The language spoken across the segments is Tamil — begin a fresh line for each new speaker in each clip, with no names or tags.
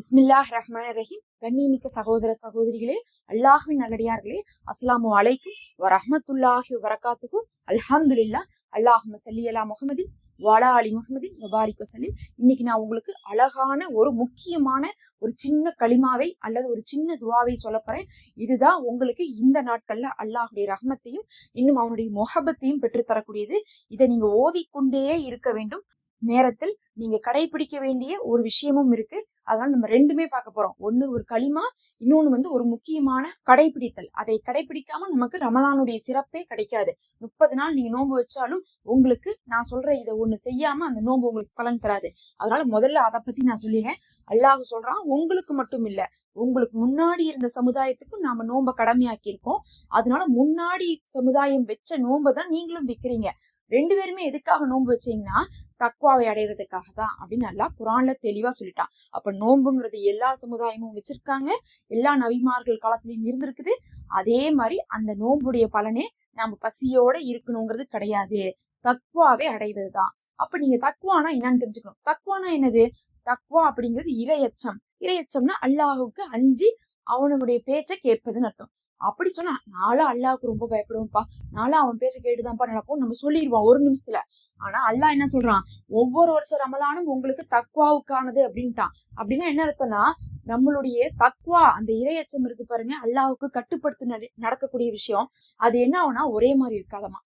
பிஸ்மில்லாஹ் ரஹ்மான் ரஹீம் கண்ணியமிக்க சகோதர சகோதரிகளே அல்லாஹ்வின் நல்லடியார்களே அஸ்லாமு அலைக்கும் வரஹமத்துல்லாஹி வரகாத்துக்கு அல்ஹம்துல்லா அல்லாஹும சல்லி அலா முகமதின் வாலா அலி முகமதின் முபாரிக் வசலிம் இன்னைக்கு நான் உங்களுக்கு அழகான ஒரு முக்கியமான ஒரு சின்ன களிமாவை அல்லது ஒரு சின்ன துவாவை சொல்ல போறேன். இதுதான் உங்களுக்கு இந்த நாட்கள்ல அல்லாஹுடைய ரஹ்மத்தையும் இன்னும் அவனுடைய முகபத்தையும் பெற்றுத்தரக்கூடியது. இதை நீங்க ஓதிக்கொண்டே இருக்க வேண்டும். நேரத்தில் நீங்க கடைபிடிக்க வேண்டிய ஒரு விஷயமும் இருக்கு. அதனால நம்ம ரெண்டுமே பார்க்க போறோம். ஒண்ணு ஒரு களிமா இன்னொன்னு வந்து ஒரு முக்கியமான கடைபிடித்தல் அதை கடைபிடிக்காம நமக்கு ரமலானுடைய சிறப்பே கிடைக்காது. முப்பது நாள் நீங்க நோன்பு வச்சாலும் உங்களுக்கு நான் சொல்ற இதை ஒண்ணு செய்யாம அந்த நோன்பு உங்களுக்கு பலன் தராது. அதனால முதல்ல அதை பத்தி நான் சொல்லிடுறேன். அல்லாஹ் சொல்றான் உங்களுக்கு மட்டும் இல்ல உங்களுக்கு முன்னாடி இருந்த சமுதாயத்துக்கும் நாம நோம்ப கடமையாக்கி இருக்கோம் அதனால முன்னாடி சமுதாயம் வச்ச நோன்பை தான் நீங்களும் விற்கிறீங்க ரெண்டு பேருமே எதுக்காக நோன்பு வச்சீங்கன்னா தக்குவாவை அடைவதற்காக தான் அப்படின்னு நல்லா குரான்ல தெளிவா சொல்லிட்டான். அப்ப நோன்புங்கிறது எல்லா சமுதாயமும் வச்சிருக்காங்க. எல்லா நபிமார்கள் காலத்திலயும் இருந்திருக்குது. அதே மாதிரி அந்த நோன்புடைய பலனே நம்ம பசியோட இருக்கணுங்கிறது கிடையாது. தக்குவாவை அடைவதுதான். அப்ப நீங்க தக்குவானா என்னன்னு தெரிஞ்சுக்கணும். தக்குவானா என்னது? தக்குவா அப்படிங்கிறது இரையச்சம். இரையச்சம்னா அல்லாஹுக்கு அஞ்சு அவனுடைய பேச்சை கேட்பதுன்னு அர்த்தம். அப்படி சொன்னா நாளா அல்லாவுக்கு ரொம்ப பயப்படுவோம்ப்பா நாளா அவன் பேச கேட்டுதான்ப்பா நடக்கும். நம்ம சொல்லிடுவான் ஒரு நிமிஷத்துல. ஆனா அல்லாஹ் என்ன சொல்றான்? ஒவ்வொரு வருஷம் ரமலானும் உங்களுக்கு தக்குவாவுக்கானது அப்படின்ட்டான். அப்படின்னா என்ன அர்த்தம்னா நம்மளுடைய தக்குவா அந்த இரையச்சம் இருக்கு பாருங்க அல்லாவுக்கு கட்டுப்படுத்தி நடக்கக்கூடிய விஷயம். அது என்ன ஆகும்னா ஒரே மாதிரி இருக்காதமா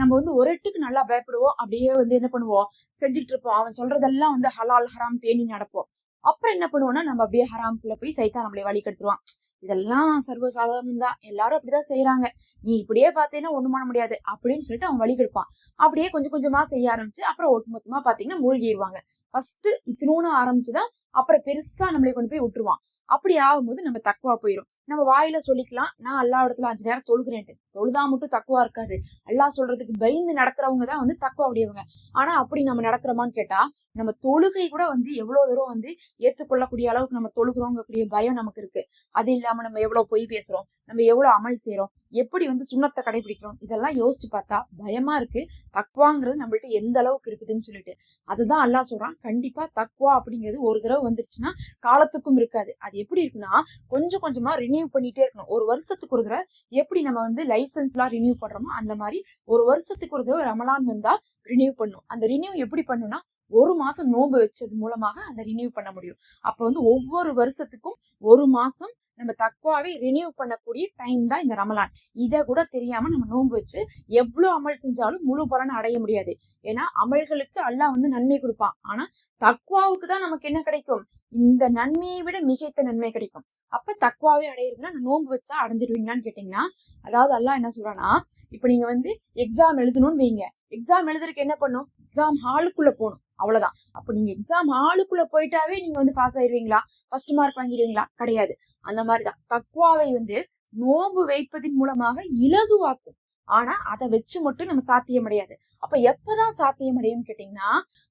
நம்ம வந்து ஒரு எட்டுக்கு நல்லா பயப்படுவோம். அப்படியே வந்து என்ன பண்ணுவோம்? செஞ்சுட்டு இருப்போம். அவன் சொல்றதெல்லாம் வந்து ஹலால் ஹராம் பேணி நடப்போம். அப்புறம் என்ன பண்ணுவோம்னா நம்ம அப்படியே ஹராம்குள்ள போய் சைத்தா நம்மளே வழி கெடுத்துருவான் இதெல்லாம் சர்வசாதாரணம் தான் எல்லாரும் அப்படிதான் செய்யறாங்க நீ இப்படியே பார்த்தீங்கன்னா ஒண்ணும் பண்ண முடியாது அப்படின்னு சொல்லிட்டு அவன் வழி கெடுப்பான். அப்படியே கொஞ்சம் கொஞ்சமா செய்ய ஆரம்பிச்சு அப்புறம் ஒட்டுமொத்தமா பாத்தீங்கன்னா மூழ்கிடுவாங்க ஃபர்ஸ்ட் இத்தினோன்னு ஆரம்பிச்சுதான் அப்புறம் பெருசா நம்மளை கொண்டு போய் விட்டுருவான். அப்படி ஆகும்போது நம்ம தக்குவா போயிடும் நம்ம வாயில சொல்லிக்கலாம் நான் எல்லா இடத்துல அஞ்சு நேரம் தொழுகிறேன்ட்டு. தொழுதா மட்டும் தக்குவா இருக்காது அல்லாஹ் சொல்றதுக்கு பயந்து நடக்கிறவங்க தான் வந்து தக்குவா உடையவங்க ஆனா அப்படி நம்ம நடக்கிறோமான்னு கேட்டா நம்ம தொழுகை கூட வந்து எவ்வளவு தூரம் வந்து ஏத்துக்கொள்ளக்கூடிய அளவுக்கு நம்ம தொழுகிறோங்கக்கூடிய பயம் நமக்கு இருக்கு. அது இல்லாம நம்ம எவ்வளவு பொய் பேசுறோம் நம்ம எவ்வளவு அமல் செய்யறோம் எப்படி வந்து சுண்ணத்தை கடைபிடிக்கிறோம் இதெல்லாம் யோசிச்சு பார்த்தா பயமா இருக்கு தக்குவாங்கிறது நம்மள்ட்ட எந்த அளவுக்கு இருக்குதுன்னு சொல்லிட்டு. அதுதான் அல்லாஹ் சொல்றான் கண்டிப்பா தக்குவா அப்படிங்கிறது ஒரு தடவை வந்துருச்சுன்னா காலத்துக்கும் இருக்காது. அது எப்படி இருக்குன்னா கொஞ்சம் கொஞ்சமா ரினியூ பண்ணிட்டே இருக்கணும். ஒரு வருஷத்துக்கு ஒரு தடவை எப்படி நம்ம வந்து லைஃப் எல்லாம் ரினியூ பண்றோமோ அந்த மாதிரி ஒரு வருஷத்துக்கு ஒரு தடவை ரமலான் வந்தா ரினியூ பண்ணும். அந்த ரினியூ எப்படி பண்ணும்னா ஒரு மாசம் நோன்பு வச்சது மூலமாக அந்த ரினியூ பண்ண முடியும். அப்ப வந்து ஒவ்வொரு வருஷத்துக்கும் ஒரு மாசம் நம்ம தக்குவாவே ரினியூ பண்ணக்கூடிய டைம் தான் இந்த ரமலான். இதை கூட தெரியாம நம்ம நோன்பு வச்சு எவ்வளவு அமல் செஞ்சாலும் முழு பலன் அடைய முடியாது. ஏன்னா அமல்களுக்கு அல்லாஹ் வந்து நன்மை கொடுப்பான். ஆனா தக்குவாவுக்கு தான் நமக்கு என்ன கிடைக்கும்? இந்த நன்மையை விட மிகைத்த நன்மை கிடைக்கும். அப்ப தக்குவாவே அடையிறதுனா நோம்பு நோன்பு வச்சா அடைஞ்சிருவீங்களான்னு கேட்டீங்கன்னா அதாவது எல்லாம் என்ன சொல்றான்னா இப்ப நீங்க வந்து எக்ஸாம் எழுதணும்னு வைங்க. எக்ஸாம் எழுதுறதுக்கு என்ன பண்ணும் எக்ஸாம் ஹாலுக்குள்ள போகணும். அவ்வளவுதான். அப்ப நீங்க எக்ஸாம் ஹாலுக்குள்ள போயிட்டாவே நீங்க வந்து பாஸ் ஆயிருவீங்களா? ஃபர்ஸ்ட் மார்க் வாங்கிடுவீங்களா கிடையாது. அந்த மாதிரிதான். தக்குவாவை வந்து நோன்பு வைப்பதின் மூலமாக இலகுவாக்கும். ஆனா அதை வச்சு மட்டும் நம்ம சாத்தியம் அடையாது. அப்ப எப்பதான் சாத்தியம் அடையும் கேட்டீங்கன்னா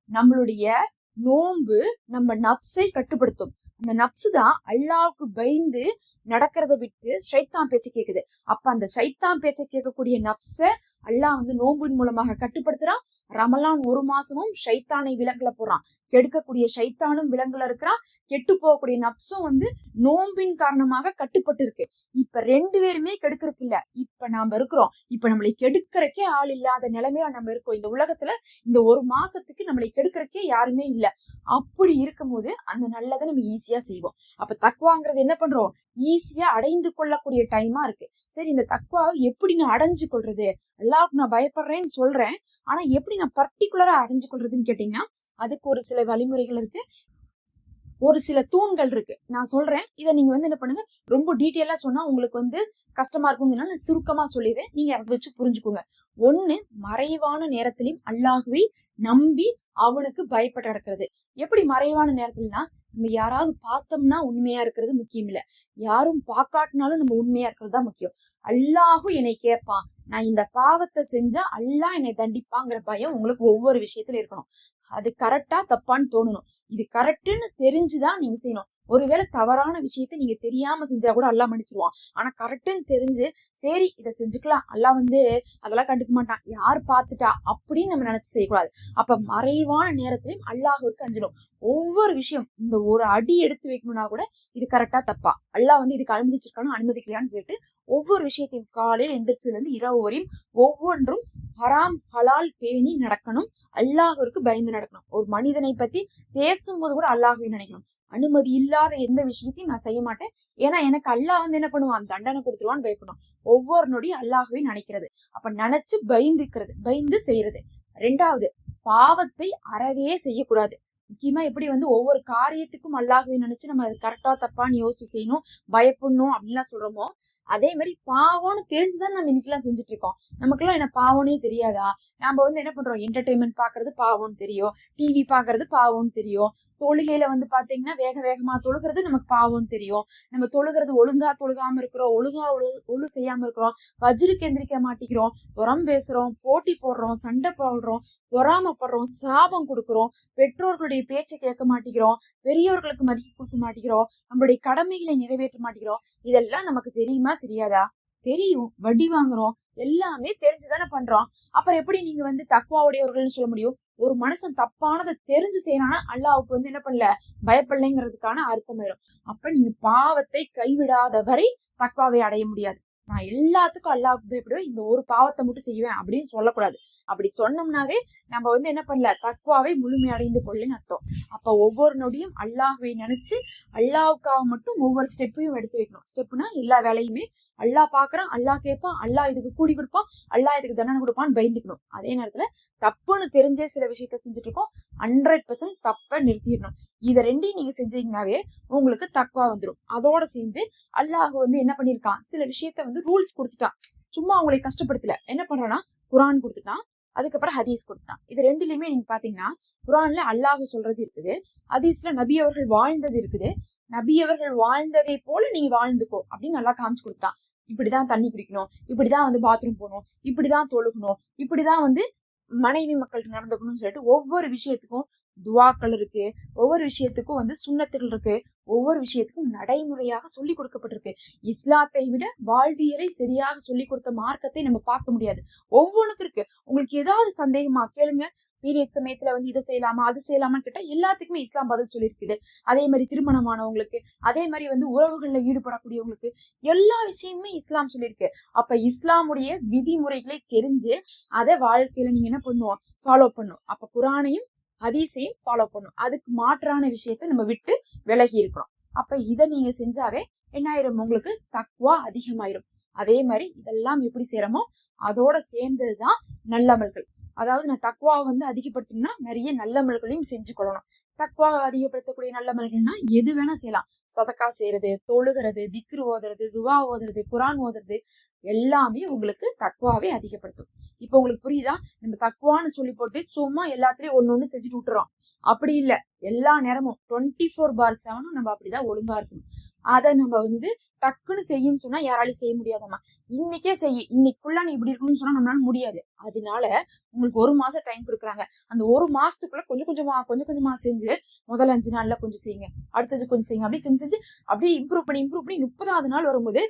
நம்மளுடைய நோன்பு நம்ம நப்சை கட்டுப்படுத்தும். அந்த நப்சு தான் அல்லாவுக்கு பயந்து நடக்கிறத விட்டு சைத்தான் பேச்சை கேக்குது. அப்ப அந்த சைத்தான் பேச்சை கேட்கக்கூடிய நப்ச அல்லாஹ் வந்து நோம்பின் மூலமாக கட்டுப்படுத்துறான். ரமலான் ஒரு மாசமும் ஷைத்தானை விலங்குல போறான் கெடுக்கக்கூடிய ஷைத்தானும் விலங்குல இருக்கிறான். கெட்டு போகக்கூடிய நப்சும் வந்து நோம்பின் காரணமாக கட்டுப்பட்டு இருக்கு இப்ப ரெண்டு பேருமே கெடுக்கிறதுக்கு இல்ல. இப்ப நாம இருக்கிறோம். இப்ப நம்மளை கெடுக்கிறக்கே ஆள் இல்லாத நிலைமையில நம்ம இருக்கோம். இந்த உலகத்துல இந்த ஒரு மாசத்துக்கு நம்மளை கெடுக்கிறக்கே யாருமே இல்ல. அப்படி இருக்கும்போது அந்த நல்லதை நம்ம ஈஸியா செய்வோம். அப்ப தக்குவாங்கிறது என்ன பண்றோம்? ஈஸியா அடைந்து கொள்ளக்கூடிய டைமா இருக்கு. சரி இந்த தக்குவாவை எப்படி நான் அடைஞ்சு கொள்றது? அல்லாவுக்கு நான் பயப்படுறேன்னு சொல்றேன். ஆனா எப்படி நான் பர்டிகுலரா அடைஞ்சு கொள்றதுன்னு கேட்டீங்கன்னா அதுக்கு ஒரு சில வழிமுறைகள் இருக்கு. ஒரு சில தூண்கள் இருக்கு. நான் சொல்றேன். இதை நீங்க வந்து என்ன பண்ணுங்க? ரொம்ப டீட்டெயிலா சொன்னா உங்களுக்கு வந்து கஷ்டமா இருக்குங்கிறனால நான் சுருக்கமா சொல்லிடுறேன். நீங்க அதை வச்சு புரிஞ்சுக்கோங்க. ஒண்ணு மறைவான நேரத்திலையும் அல்லாகவே நம்பி அவனுக்கு பயப்பட்டு நடக்கிறது. எப்படி மறைவான நேரத்துலனா நம்ம யாராவது பார்த்தோம்னா உண்மையா இருக்கிறது முக்கியம் இல்ல. யாரும் பார்க்காட்டினாலும் நம்ம உண்மையா இருக்கிறது தான் முக்கியம். அல்லாஹும் என்னை கேட்பான் நான் இந்த பாவத்தை செஞ்சா அல்லாஹ் என்னை தண்டிப்பாங்கிற பயம் உங்களுக்கு ஒவ்வொரு விஷயத்துல இருக்கணும். அது கரெக்டா தப்பான்னு தோணணும். இது கரெக்டுன்னு தெரிஞ்சுதான் நீங்க செய்யணும். ஒருவேளை தவறான விஷயத்த நீங்க தெரியாம செஞ்சா கூட அல்லாஹ் மன்னிச்சிருவான். ஆனா கரெக்டுன்னு தெரிஞ்சு சரி இதை செஞ்சுக்கலாம். அல்லாஹ் வந்து அதெல்லாம் கண்டுக்க மாட்டான். யார் பார்த்துட்டா? அப்படின்னு நம்ம நினைச்சு செய்யக்கூடாது. அப்ப மறைவான நேரத்திலையும் அல்லாஹ்விற்கு அஞ்சணும் ஒவ்வொரு விஷயம் இந்த ஒரு அடி எடுத்து வைக்கணும்னா கூட இது கரெக்டா தப்பா? அல்லாஹ் வந்து இதுக்கு அனுமதிச்சிருக்கானு அனுமதிக்கலையான்னு சொல்லிட்டு ஒவ்வொரு விஷயத்தையும் காலையில் எந்திரிச்சதுல இருந்து இரவு வரையும் ஒவ்வொன்றும் ஹராம் ஹலால் பேணி நடக்கணும். அல்லாஹருக்கு பயந்து நடக்கணும். ஒரு மனிதனை பத்தி பேசும்போது கூட அல்லாஹ்வை நினைக்கணும். அனுமதி இல்லாத எந்த விஷயத்தையும் நான் செய்ய மாட்டேன். ஏன்னா எனக்கு அல்லாஹ் வந்து என்ன பண்ணுவான்? தண்டனை கொடுத்துருவான்னு பயப்படணும் ஒவ்வொரு நொடியும் அல்லாஹ்வை நினைக்கிறது. அப்ப நினைச்சு பயந்துக்கிறது பயந்து செய்யறது ரெண்டாவது பாவத்தை அறவே செய்யக்கூடாது. முக்கியமா எப்படி வந்து ஒவ்வொரு காரியத்துக்கும் அல்லாஹவே நினைச்சு நம்ம அது கரெக்டா தப்பான்னு யோசிச்சு செய்யணும் பயப்படணும் அப்படின்லாம் சொல்றோமோ அதே மாதிரி பாவம்னு தெரிஞ்சுதான் நம்ம இன்னைக்கெல்லாம் செஞ்சுட்டு இருக்கோம் நமக்கெல்லாம் என்ன பாவம்னே தெரியாதா? நம்ம வந்து என்ன பண்றோம்? என்டர்டைன்மெண்ட் பாக்குறது பாவம்னு தெரியும். டிவி பாக்குறது பாவம்னு தெரியும். தொழுகையில வந்து பாத்தீங்கன்னா வேக வேகமா தொழுகிறது நமக்கு பாவம் தெரியும். நம்ம தொழுகிறது ஒழுங்கா தொழுகாம இருக்கிறோம் ஒழுங்கா ஒழு ஒழு செய்யாம இருக்கிறோம் வஜ்ரு எந்திரிக்க மாட்டேங்கிறோம் உரம் பேசுறோம் போட்டி போடுறோம் சண்டை போடுறோம் பொறாமப்படுறோம் சாபம் கொடுக்குறோம் பெற்றோர்களுடைய பேச்சை கேட்க மாட்டேங்கிறோம் பெரியவர்களுக்கு மதிப்பு கொடுக்க மாட்டேங்கிறோம் நம்மளுடைய கடமைகளை நிறைவேற்ற மாட்டேங்கிறோம் இதெல்லாம் நமக்கு தெரியுமா தெரியாதா? தெரியும். வட்டி வாங்குறோம். எல்லாமே தெரிஞ்சுதானே பண்றோம். அப்புறம் எப்படி நீங்க வந்து தக்குவாவுடையவர்கள்னு சொல்ல முடியும்? ஒரு மனுஷன் தப்பானதை தெரிஞ்சு செய்யறானா அல்லாவுக்கு வந்து என்ன பண்ணல? பயப்படலைங்கிறதுக்கான அர்த்தம் வரும் அப்ப நீங்க பாவத்தை கைவிடாத வரை தக்குவாவை அடைய முடியாது. நான் எல்லாத்துக்கும் அல்லாவுக்கு பயப்படுவேன். இந்த ஒரு பாவத்தை மட்டும் செய்வேன் அப்படின்னு சொல்லக்கூடாது. அப்படி சொன்னோம்னாவே நம்ம வந்து என்ன பண்ணல? தக்குவாவை முழுமையடைந்து கொள்ளுன்னு அர்த்தம். அப்ப ஒவ்வொரு நொடியும் அல்லாஹ்வை நினைச்சு அல்லாவுக்காக மட்டும் ஒவ்வொரு ஸ்டெப்பையும் எடுத்து வைக்கணும். ஸ்டெப்னா எல்லா வேலையுமே அல்லாஹ் பாக்குறான் அல்லாஹ் கேட்பான் அல்லாஹ் இதுக்கு கூலி கொடுப்பான் அல்லாஹ் இதுக்கு தண்டனை கொடுப்பான்னு பயந்துக்கணும். அதே நேரத்துல தப்புன்னு தெரிஞ்சே சில விஷயத்த செஞ்சுட்டு இருக்கோம் ஹண்ட்ரட் பர்சன்ட் தப்ப நிறுத்திடணும். இதை ரெண்டையும் நீங்க செஞ்சீங்கன்னாவே உங்களுக்கு தக்குவா வந்துடும் அதோட சேர்ந்து அல்லாஹ் வந்து என்ன பண்ணிருக்கான்? சில விஷயத்த வந்து ரூல்ஸ் கொடுத்துட்டான். சும்மா அவங்களை கஷ்டப்படுத்தல. என்ன பண்றான்னா குரான் கொடுத்துட்டான். அதுக்கப்புறம் ஹதீஸ் கொடுத்துட்டான் இது ரெண்டுலயுமே நீங்க பாத்தீங்கன்னா குரான்ல அல்லாஹ் சொல்றது இருக்குது. ஹதீஸ்ல நபி அவர்கள் வாழ்ந்தது இருக்குது. நபி அவர்கள் வாழ்ந்ததை போல நீங்க வாழ்ந்துக்கோ அப்படின்னு நல்லா காமிச்சு கொடுத்துட்டான் இப்படிதான் தண்ணி குடிக்கணும் இப்படிதான் வந்து பாத்ரூம் போகணும் இப்படிதான் தொழுகணும் இப்படிதான் வந்து மனைவி மக்களுக்கு நடந்துக்கணும்னு சொல்லிட்டு ஒவ்வொரு விஷயத்துக்கும் துவாக்கள் இருக்கு. ஒவ்வொரு விஷயத்துக்கும் வந்து சுண்ணத்துகள் இருக்கு. ஒவ்வொரு விஷயத்துக்கும் நடைமுறையாக சொல்லி கொடுக்கப்பட்டிருக்கு. இஸ்லாத்தை விட வாழ்வியலை சரியாக சொல்லி கொடுத்த மார்க்கத்தை நம்ம பார்க்க முடியாது. ஒவ்வொன்றுக்கும் இருக்கு. உங்களுக்கு ஏதாவது சந்தேகமா கேளுங்க. பீரியட் சமயத்துல வந்து இதை செய்யலாமா அது செய்யலாமான்னு கேட்டா எல்லாத்துக்குமே இஸ்லாம் பதில் சொல்லியிருக்குது. அதே மாதிரி திருமணமானவங்களுக்கு அதே மாதிரி வந்து உறவுகள்ல ஈடுபடக்கூடியவங்களுக்கு எல்லா விஷயமுமே இஸ்லாம் சொல்லியிருக்கு. அப்ப இஸ்லாமுடைய விதிமுறைகளை தெரிஞ்சு அதை வாழ்க்கையில நீங்க என்ன பண்ணுவோம்? ஃபாலோ பண்ணும். அப்ப குரானையும் ஹதீஸையும் ஃபாலோ பண்ணும் அதுக்கு மாற்றான விஷயத்த நம்ம விட்டு விலகி இருக்கிறோம் அப்ப இதை நீங்க செஞ்சாவே என்ன ஆயிரும் உங்களுக்கு தக்குவா அதிகமாயிரும். அதே மாதிரி இதெல்லாம் எப்படி செய்யறோமோ அதோட சேர்ந்ததுதான் நல்லமல்கள். அதாவது நான் தக்குவா வந்து அதிகப்படுத்தணும்னா நிறைய நல்லமல்களையும் செஞ்சு கொள்ளணும். தக்குவா அதிகப்படுத்தக்கூடிய நல்லமல்கள்னா எது வேணா செய்யலாம். சதக்கா செய்யறது தொழுகிறது திக்ரு ஓதுறது துவா ஓதுறது குரான் ஓதுறது எல்லாமே உங்களுக்கு தக்குவாவே அதிகப்படுத்தும். இப்போ உங்களுக்கு புரியுதா? நம்ம தக்குவான்னு சொல்லி போட்டு சும்மா எல்லாத்துலயும் ஒன்று ஒண்ணு செஞ்சுட்டு விட்டுறோம். அப்படி இல்லை. எல்லா நேரமும் டுவெண்ட்டி ஃபோர் பார் செவனும் நம்ம அப்படிதான் ஒழுங்கா இருக்கணும். அதை நம்ம வந்து டக்குன்னு செய்யுன்னு சொன்னா யாராலையும் செய்ய முடியாதம்மா. இன்னைக்கே செய்ய இன்னைக்கு ஃபுல்லா நீ இப்படி இருக்கணும்னு சொன்னா நம்மளால முடியாது. அதனால உங்களுக்கு ஒரு மாசம் டைம் கொடுக்குறாங்க. அந்த ஒரு மாசத்துக்குள்ள கொஞ்சம் கொஞ்சமா கொஞ்சம் கொஞ்சமா செஞ்சு முதல் அஞ்சு நாள்ல கொஞ்சம் செய்யுங்க. அடுத்தது கொஞ்சம் செய்யுங்க. அப்படியே செஞ்சு செஞ்சு அப்படியே இம்ப்ரூவ் பண்ணி இம்ப்ரூவ் பண்ணி முப்பதாவது நாள் வரும்போது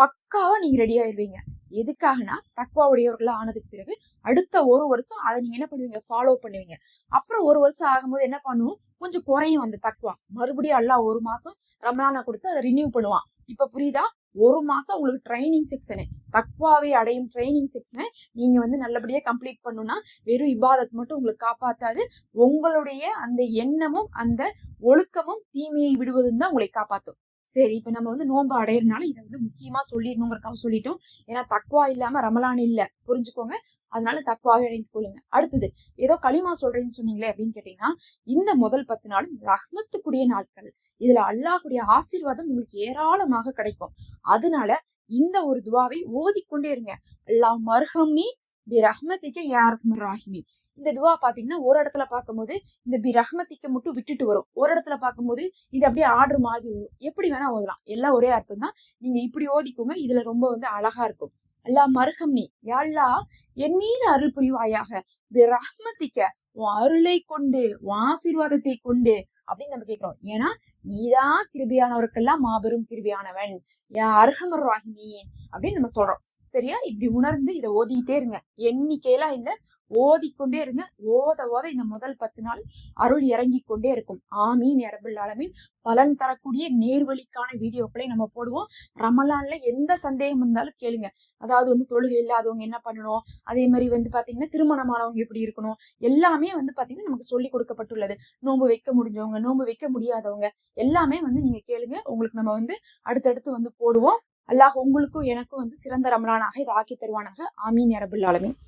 பக்காவா நீங்க ரெடி ஆயிடுவீங்க எதுக்காகனா தக்குவா உடையவர்கள் ஆனதுக்கு பிறகு அடுத்த ஒரு வருஷம் அதை நீங்க என்ன பண்ணுவீங்க? ஃபாலோ பண்ணுவீங்க. அப்புறம் ஒரு வருஷம் ஆகும்போது என்ன பண்ணுவோம்? கொஞ்சம் குறையும் அந்த தக்குவா மறுபடியும் எல்லாம் ஒரு மாசம் ரமலானா கொடுத்து அதை ரினியூ பண்ணுவான். இப்ப புரியுதா? ஒரு மாசம் உங்களுக்கு ட்ரைனிங் செக்ஷனு தக்வாவை அடையும் ட்ரைனிங் செக்ஷனை நீங்க வந்து நல்லபடியா கம்ப்ளீட் பண்ணுனா வெறும் இபாதத் மட்டும் உங்களுக்கு காப்பாத்தாது. உங்களுடைய அந்த எண்ணமும் அந்த ஒழுக்கமும் தீமையை விடுவதும் தான் உங்களை காப்பாற்றும் சரி இப்ப நம்ம வந்து நோன்பு அடையிறனால இதை வந்து முக்கியமா சொல்லிடணுங்கிறக்காக சொல்லிட்டோம். ஏன்னா தக்குவா இல்லாம ரமலான் இல்ல. புரிஞ்சுக்கோங்க. அதனால தக்குவாவே அடைந்து கொள்ளுங்க. அடுத்தது ஏதோ களிமா சொல்றேன்னு சொன்னீங்களே அப்படின்னு கேட்டீங்கன்னா இந்த முதல் பத்து நாளும் ரஹ்மத்துக்குரிய நாட்கள். இதுல அல்லாஹுடைய ஆசீர்வாதம் உங்களுக்கு ஏராளமாக கிடைக்கும். அதனால இந்த ஒரு துவாவை ஓதிக்கொண்டே இருங்க. அல்லாஹ் மர்ஹம்னி பி ரஹ்மத்திக்க யாருக்கும் ராஹிமி இந்த துவா பாத்தீங்கன்னா ஒரு இடத்துல பார்க்கும்போது இந்த பி ரஹ்மத்திக்க மட்டும் விட்டுட்டு வரும். ஒரு இடத்துல பார்க்கும்போது இது அப்படியே ஆர்டர் மாதிரி வரும். எப்படி வேணா ஓதலாம். எல்லாம் ஒரே அர்த்தம் தான். நீங்க இப்படி ஓதிக்கோங்க இதுல ரொம்ப வந்து அழகா இருக்கும். அல்லா மருகம்னி யாழ்லா என் மீது அருள் புரிவாயாக. பி ரஹ்மத்திக்க உன் அருளை கொண்டு உன் ஆசீர்வாதத்தை கொண்டு அப்படின்னு நம்ம கேட்கிறோம் ஏன்னா நீதான் கிருபியானவருக்கெல்லாம் மாபெரும் கிருபியானவன். யா அருகமர் ராஹிமீன் அப்படின்னு நம்ம சொல்றோம். சரியா? இப்படி உணர்ந்து இதை ஓதிக்கிட்டே இருங்க. எண்ணிக்கையெல்லாம் இல்ல. ஓதிக்கொண்டே இருங்க. ஓத ஓத இந்த முதல் பத்து நாள் அருள் இறங்கி கொண்டே இருக்கும். ஆமீன் இரபுல் ஆலமீன். பலன் தரக்கூடிய நேர்வழிக்கான வீடியோக்களை நம்ம போடுவோம். ரமலான்ல எந்த சந்தேகம் இருந்தாலும் கேளுங்க. அதாவது வந்து தொழுகை இல்லாதவங்க என்ன பண்ணணும்? அதே மாதிரி வந்து பாத்தீங்கன்னா திருமணமானவங்க எப்படி இருக்கணும்? எல்லாமே வந்து பாத்தீங்கன்னா நமக்கு சொல்லி கொடுக்கப்பட்டுள்ளது. நோன்பு வைக்க முடிஞ்சவங்க நோன்பு வைக்க முடியாதவங்க எல்லாமே வந்து நீங்க கேளுங்க. உங்களுக்கு நம்ம வந்து அடுத்தடுத்து வந்து போடுவோம். அல்லாஹ் உங்களுக்கும் எனக்கும் வந்து சிறந்த ரமலானாக இதை ஆக்கி தருவானாக ஆமீன் இரபுல் ஆலமீன்.